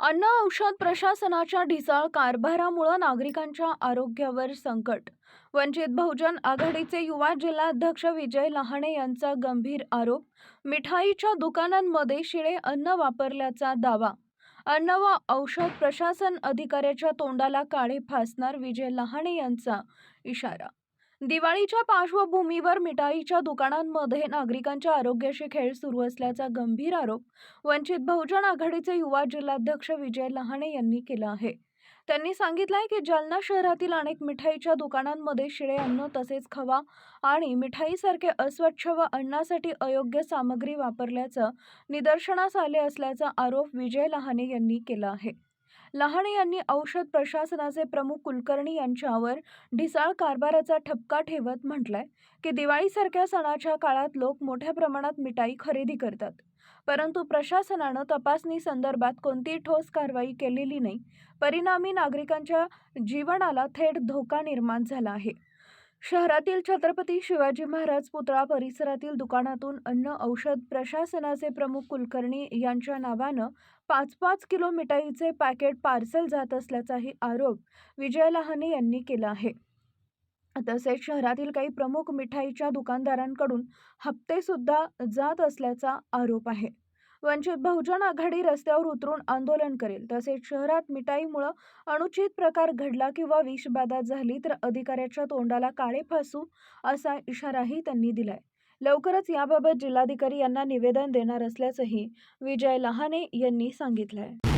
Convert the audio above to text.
अन्न औषध प्रशासनाच्या ढिसाळ कारभारामुळे नागरिकांच्या आरोग्यावर संकट. वंचित बहुजन आघाडीचे युवा जिल्हाध्यक्ष विजय लहाणे यांचा गंभीर आरोप. मिठाईच्या दुकानांमध्ये शिळे अन्न वापरल्याचा दावा. अन्न व औषध प्रशासन अधिकाऱ्याच्या तोंडाला काळे फासणार विजय लहाणे यांचा इशारा. दिवाळीच्या पार्श्वभूमीवर मिठाईच्या दुकानांमध्ये नागरिकांच्या आरोग्याशी खेळ सुरू असल्याचा गंभीर आरोप वंचित बहुजन आघाडीचे युवा जिल्हाध्यक्ष विजय लहाणे यांनी केला आहे. त्यांनी सांगितलंय की जालना शहरातील अनेक मिठाईच्या दुकानांमध्ये शिळे अन्न तसेच खवा आणि मिठाईसारखे अस्वच्छ व अन्नासाठी अयोग्य सामग्री वापरल्याचं निदर्शनास आले असल्याचा आरोप विजय लहाने यांनी केला आहे. लहाणे यांनी औषध प्रशासनाचे प्रमुख कुलकर्णी यांच्यावर ढिसाळ कारभाराचा ठपका ठेवत म्हटलंय की दिवाळीसारख्या सणाच्या काळात लोक मोठ्या प्रमाणात मिठाई खरेदी करतात. परंतु प्रशासनानं तपासणी संदर्भात कोणतीही ठोस कारवाई केलेली नाही. परिणामी नागरिकांच्या जीवनाला थेट धोका निर्माण झाला आहे. शहरातील छत्रपती शिवाजी महाराज पुतळा परिसरातील दुकानातून अन्न औषध प्रशासनाचे प्रमुख कुलकर्णी यांच्या नावानं पाच पाच किलो मिठाईचे पॅकेट पार्सल जात असल्याचाही आरोप विजय लहाने यांनी केला आहे. तसेच शहरातील काही प्रमुख मिठाईच्या दुकानदारांकडून हप्ते सुद्धा जात असल्याचा आरोप आहे. वंचित बहुजन आघाडी रस्त्यावर उतरून आंदोलन करेल. तसेच शहरात मिठाईमुळं अनुचित प्रकार घडला किंवा विषबाधा झाली तर अधिकाऱ्याच्या तोंडाला काळे फासू असा इशाराही त्यांनी दिलाय. लवकरच याबाबत जिल्हाधिकारी यांना निवेदन देणार असल्याचंही विजय लहाने यांनी सांगितलंय.